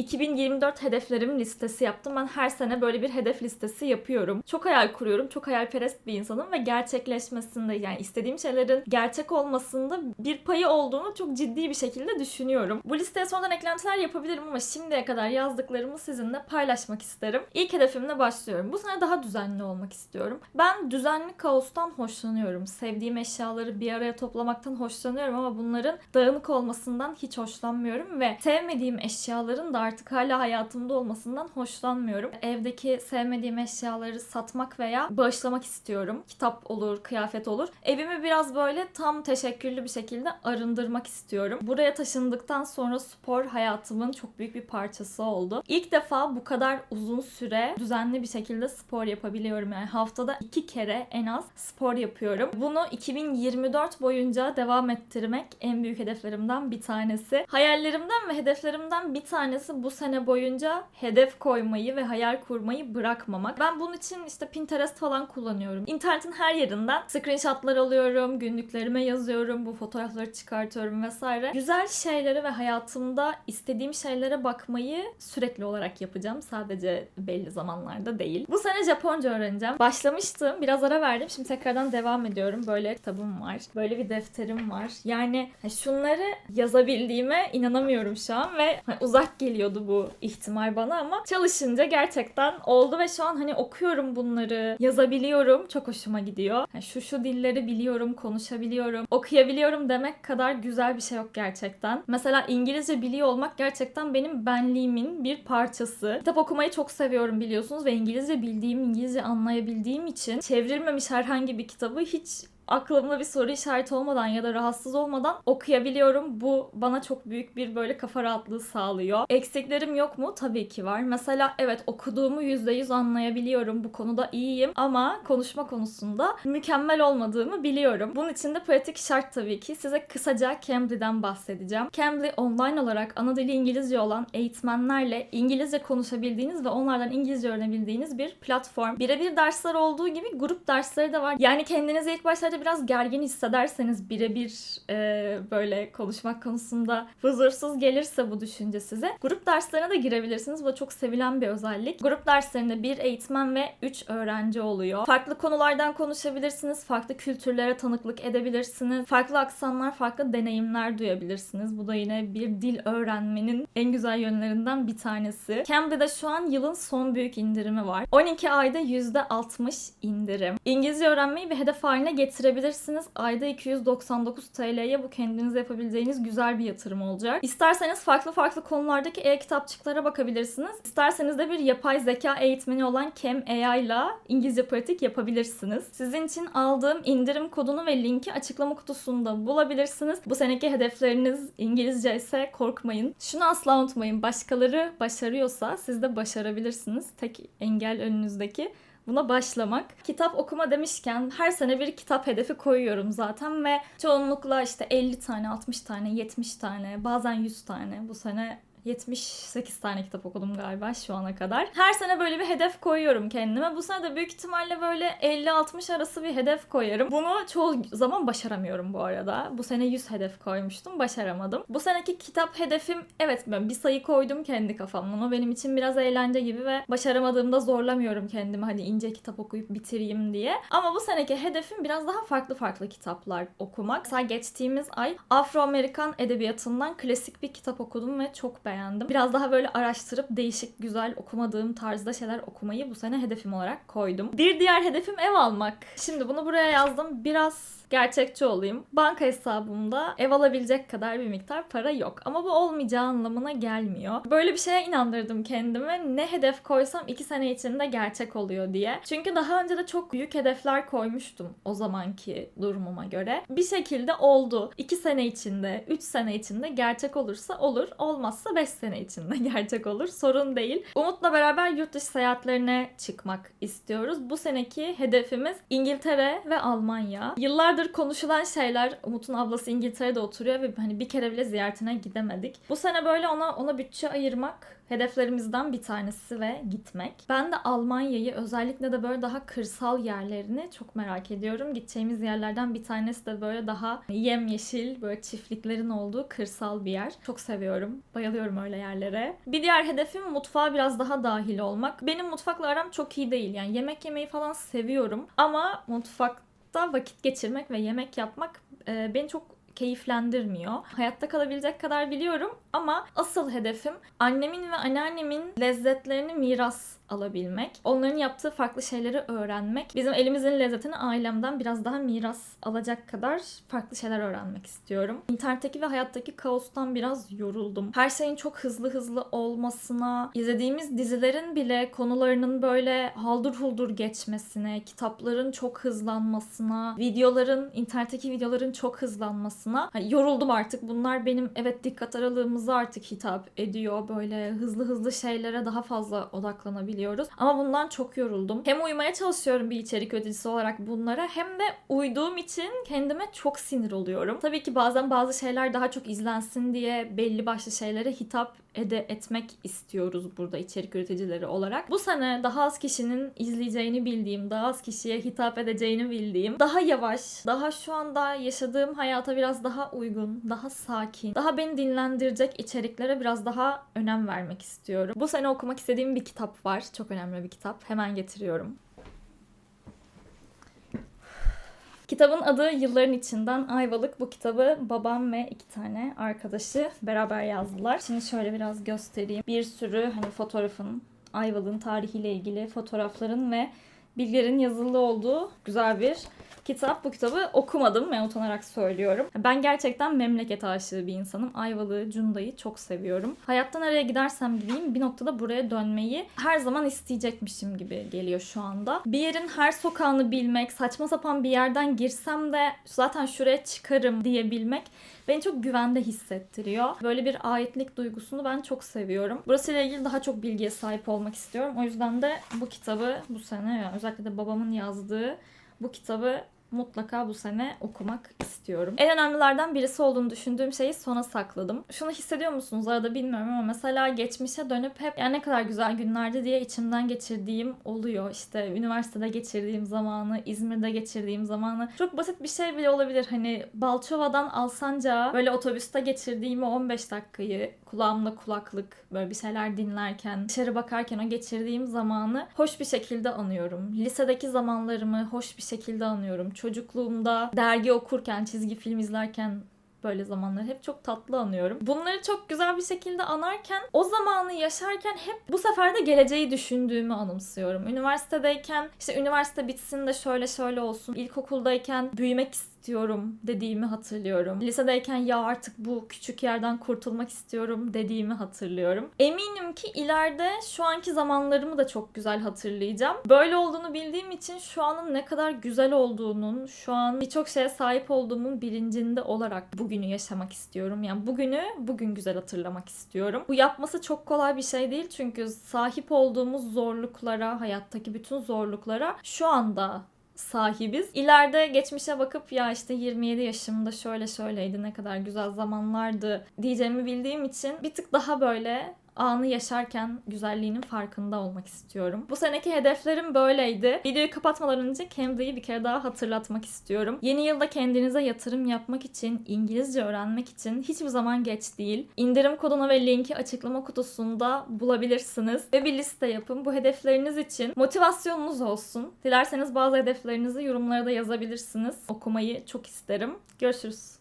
2024 hedeflerim listesi yaptım. Ben her sene böyle bir hedef listesi yapıyorum. Çok hayal kuruyorum. Çok hayalperest bir insanım ve gerçekleşmesinde yani istediğim şeylerin gerçek olmasında bir payı olduğunu çok ciddi bir şekilde düşünüyorum. Bu listeye sonradan eklentiler yapabilirim ama şimdiye kadar yazdıklarımı sizinle paylaşmak isterim. İlk hedefimle başlıyorum. Bu sene daha düzenli olmak istiyorum. Ben düzenli kaostan hoşlanıyorum. Sevdiğim eşyaları bir araya toplamaktan hoşlanıyorum ama bunların dağınık olmasından hiç hoşlanmıyorum ve sevmediğim eşyaların da artık hala hayatımda olmasından hoşlanmıyorum. Evdeki sevmediğim eşyaları satmak veya bağışlamak istiyorum. Kitap olur, kıyafet olur. Evimi biraz böyle tam teşekkürlü bir şekilde arındırmak istiyorum. Buraya taşındıktan sonra spor hayatımın çok büyük bir parçası oldu. İlk defa bu kadar uzun süre düzenli bir şekilde spor yapabiliyorum. Yani haftada iki kere en az spor yapıyorum. Bunu 2024 boyunca devam ettirmek en büyük hedeflerimden bir tanesi. Hayallerimden ve hedeflerimden bir tanesi bu sene boyunca hedef koymayı ve hayal kurmayı bırakmamak. Ben bunun için işte Pinterest falan kullanıyorum. İnternetin her yerinden screenshotlar alıyorum, günlüklerime yazıyorum, bu fotoğrafları çıkartıyorum vesaire. Güzel şeylere ve hayatımda istediğim şeylere bakmayı sürekli olarak yapacağım. Sadece belli zamanlarda değil. Bu sene Japonca öğreneceğim. Başlamıştım. Biraz ara verdim. Şimdi tekrardan devam ediyorum. Böyle kitabım var. Böyle bir defterim var. Yani şunları yazabildiğime inanamıyorum şu an ve hani uzak geliyordu bu ihtimal bana ama çalışınca gerçekten oldu ve şu an hani okuyorum bunları, yazabiliyorum. Çok hoşuma gidiyor. Yani şu şu dilleri biliyorum, konuşabiliyorum, okuyabiliyorum demek kadar güzel bir şey yok gerçekten. Mesela İngilizce biliyor olmak gerçekten benim benliğimin bir parçası. Kitap okumayı çok seviyorum biliyorsunuz ve İngilizce bildiğim, İngilizce anlayabildiğim için çevrilmemiş herhangi bir kitabı hiç aklımda bir soru işareti olmadan ya da rahatsız olmadan okuyabiliyorum. Bu bana çok büyük bir böyle kafa rahatlığı sağlıyor. Eksiklerim yok mu? Tabii ki var. Mesela evet okuduğumu %100 anlayabiliyorum. Bu konuda iyiyim ama konuşma konusunda mükemmel olmadığımı biliyorum. Bunun için de pratik şart tabii ki. Size kısaca Cambly'den bahsedeceğim. Cambly online olarak ana dili İngilizce olan eğitmenlerle İngilizce konuşabildiğiniz ve onlardan İngilizce öğrenebildiğiniz bir platform. Birebir dersler olduğu gibi grup dersleri de var. Yani kendinizi ilk başlarda biraz gergin hissederseniz birebir e, böyle konuşmak konusunda huzursuz gelirse bu düşünce size grup derslerine de girebilirsiniz. Bu çok sevilen bir özellik. Grup derslerinde bir eğitmen ve üç öğrenci oluyor. Farklı konulardan konuşabilirsiniz. Farklı kültürlere tanıklık edebilirsiniz. Farklı aksanlar, farklı deneyimler duyabilirsiniz. Bu da yine bir dil öğrenmenin en güzel yönlerinden bir tanesi. Cambly'de şu an yılın son büyük indirimi var. 12 ayda %60 indirim. İngilizce öğrenmeyi bir hedef haline getirebilirsiniz. Ayda 299 TL'ye bu kendinize yapabileceğiniz güzel bir yatırım olacak. İsterseniz farklı farklı konulardaki e-kitapçıklara bakabilirsiniz. İsterseniz de bir yapay zeka eğitmeni olan Cam AI ile İngilizce pratik yapabilirsiniz. Sizin için aldığım indirim kodunu ve linki açıklama kutusunda bulabilirsiniz. Bu seneki hedefleriniz İngilizce ise korkmayın. Şunu asla unutmayın. Başkaları başarıyorsa siz de başarabilirsiniz. Tek engel önünüzdeki buna başlamak. Kitap okuma demişken her sene bir kitap hedefi koyuyorum zaten ve çoğunlukla işte 50 tane, 60 tane, 70 tane, bazen 100 tane. Bu sene 78 tane kitap okudum galiba şu ana kadar. Her sene böyle bir hedef koyuyorum kendime. Bu sene de büyük ihtimalle böyle 50-60 arası bir hedef koyarım. Bunu çoğu zaman başaramıyorum bu arada. Bu sene 100 hedef koymuştum. Başaramadım. Bu seneki kitap hedefim evet ben bir sayı koydum kendi kafamdan. O benim için biraz eğlence gibi ve başaramadığımda zorlamıyorum kendimi. Hani ince kitap okuyup bitireyim diye. Ama bu seneki hedefim biraz daha farklı farklı kitaplar okumak. Mesela geçtiğimiz ay Afro-Amerikan edebiyatından klasik bir kitap okudum ve çok beğendim. Biraz daha böyle araştırıp değişik, güzel okumadığım tarzda şeyler okumayı bu sene hedefim olarak koydum. Bir diğer hedefim ev almak. Şimdi bunu buraya yazdım. Biraz gerçekçi olayım. Banka hesabımda ev alabilecek kadar bir miktar para yok. Ama bu olmayacağı anlamına gelmiyor. Böyle bir şeye inandırdım kendime. Ne hedef koysam 2 sene içinde gerçek oluyor diye. Çünkü daha önce de çok büyük hedefler koymuştum o zamanki durumuma göre. Bir şekilde oldu. 2 sene içinde, 3 sene içinde gerçek olursa olur. Olmazsa 5 sene içinde gerçek olur. Sorun değil. Umut'la beraber yurt dışı seyahatlerine çıkmak istiyoruz. Bu seneki hedefimiz İngiltere ve Almanya. Yıllardır Yıllardır konuşulan şeyler. Umut'un ablası İngiltere'de oturuyor ve hani bir kere bile ziyaretine gidemedik. Bu sene böyle ona ona bütçe ayırmak hedeflerimizden bir tanesi ve gitmek. Ben de Almanya'yı özellikle de böyle daha kırsal yerlerini çok merak ediyorum. Gideceğimiz yerlerden bir tanesi de böyle daha yemyeşil böyle çiftliklerin olduğu kırsal bir yer. Çok seviyorum. Bayılıyorum öyle yerlere. Bir diğer hedefim mutfağa biraz daha dahil olmak. Benim mutfakla aram çok iyi değil. Yani yemek yemeyi falan seviyorum ama mutfakta vakit geçirmek ve yemek yapmak e, beni çok keyiflendirmiyor. Hayatta kalabilecek kadar biliyorum ama asıl hedefim annemin ve anneannemin lezzetlerini miras alabilmek. Onların yaptığı farklı şeyleri öğrenmek. Bizim elimizin lezzetini ailemden biraz daha miras alacak kadar farklı şeyler öğrenmek istiyorum. İnternetteki ve hayattaki kaostan biraz yoruldum. Her şeyin çok hızlı hızlı olmasına, izlediğimiz dizilerin bile konularının böyle haldır huldur geçmesine, kitapların çok hızlanmasına, videoların, internetteki videoların çok hızlanmasına hani yoruldum artık. Bunlar benim evet dikkat aralığımıza artık hitap ediyor. Böyle hızlı hızlı şeylere daha fazla odaklanabiliyorum biliyoruz. Ama bundan çok yoruldum. Hem uymaya çalışıyorum bir içerik üreticisi olarak bunlara hem de uyduğum için kendime çok sinir oluyorum. Tabii ki bazen bazı şeyler daha çok izlensin diye belli başlı şeylere hitap ede etmek istiyoruz burada içerik üreticileri olarak. Bu sene daha az kişinin izleyeceğini bildiğim, daha az kişiye hitap edeceğini bildiğim, daha yavaş, daha şu anda yaşadığım hayata biraz daha uygun, daha sakin, daha beni dinlendirecek içeriklere biraz daha önem vermek istiyorum. Bu sene okumak istediğim bir kitap var. Çok önemli bir kitap. Hemen getiriyorum. Kitabın adı Yılların İçinden Ayvalık. Bu kitabı babam ve iki tane arkadaşı beraber yazdılar. Şimdi şöyle biraz göstereyim. Bir sürü hani fotoğrafın, Ayvalık'ın tarihiyle ilgili fotoğrafların ve bilgilerin yazılı olduğu güzel bir kitap. Bu kitabı okumadım ve utanarak söylüyorum. Ben gerçekten memleket aşığı bir insanım. Ayvalık'ı, Cunda'yı çok seviyorum. Hayatta nereye gidersem gideyim bir noktada buraya dönmeyi her zaman isteyecekmişim gibi geliyor şu anda. Bir yerin her sokağını bilmek, saçma sapan bir yerden girsem de zaten şuraya çıkarım diyebilmek beni çok güvende hissettiriyor. Böyle bir aitlik duygusunu ben çok seviyorum. Burasıyla ilgili daha çok bilgiye sahip olmak istiyorum. O yüzden de bu kitabı bu sene özellikle de babamın yazdığı bu kitabı mutlaka bu sene okumak istiyorum. En önemlilerden birisi olduğunu düşündüğüm şeyi sona sakladım. Şunu hissediyor musunuz arada bilmiyorum ama mesela geçmişe dönüp hep yani ne kadar güzel günlerdi diye içimden geçirdiğim oluyor. İşte üniversitede geçirdiğim zamanı, İzmir'de geçirdiğim zamanı. Çok basit bir şey bile olabilir. Hani Balçova'dan Alsancak'a böyle otobüste geçirdiğim o 15 dakikayı kulağımda kulaklık böyle bir şeyler dinlerken, dışarı bakarken o geçirdiğim zamanı hoş bir şekilde anıyorum. Lisedeki zamanlarımı hoş bir şekilde anıyorum. Çocukluğumda dergi okurken, çizgi film izlerken böyle zamanları hep çok tatlı anıyorum. Bunları çok güzel bir şekilde anarken o zamanı yaşarken hep bu sefer de geleceği düşündüğümü anımsıyorum. Üniversitedeyken işte üniversite bitsin de şöyle şöyle olsun. İlkokuldayken büyümek istiyorum dediğimi hatırlıyorum. Lisedeyken ya artık bu küçük yerden kurtulmak istiyorum dediğimi hatırlıyorum. Eminim ki ileride şu anki zamanlarımı da çok güzel hatırlayacağım. Böyle olduğunu bildiğim için şu anın ne kadar güzel olduğunun, şu an birçok şeye sahip olduğumun bilincinde olarak bugünü yaşamak istiyorum. Yani bugünü bugün güzel hatırlamak istiyorum. Bu yapması çok kolay bir şey değil çünkü sahip olduğumuz zorluklara, hayattaki bütün zorluklara şu anda sahibiz. İleride geçmişe bakıp ya işte 27 yaşımda şöyle şöyleydi ne kadar güzel zamanlardı diyeceğimi bildiğim için bir tık daha böyle anı yaşarken güzelliğinin farkında olmak istiyorum. Bu seneki hedeflerim böyleydi. Videoyu kapatmadan önce Cambly'i bir kere daha hatırlatmak istiyorum. Yeni yılda kendinize yatırım yapmak için, İngilizce öğrenmek için hiçbir zaman geç değil. İndirim kodunu ve linki açıklama kutusunda bulabilirsiniz. Ve bir liste yapın. Bu hedefleriniz için motivasyonunuz olsun. Dilerseniz bazı hedeflerinizi yorumlara da yazabilirsiniz. Okumayı çok isterim. Görüşürüz.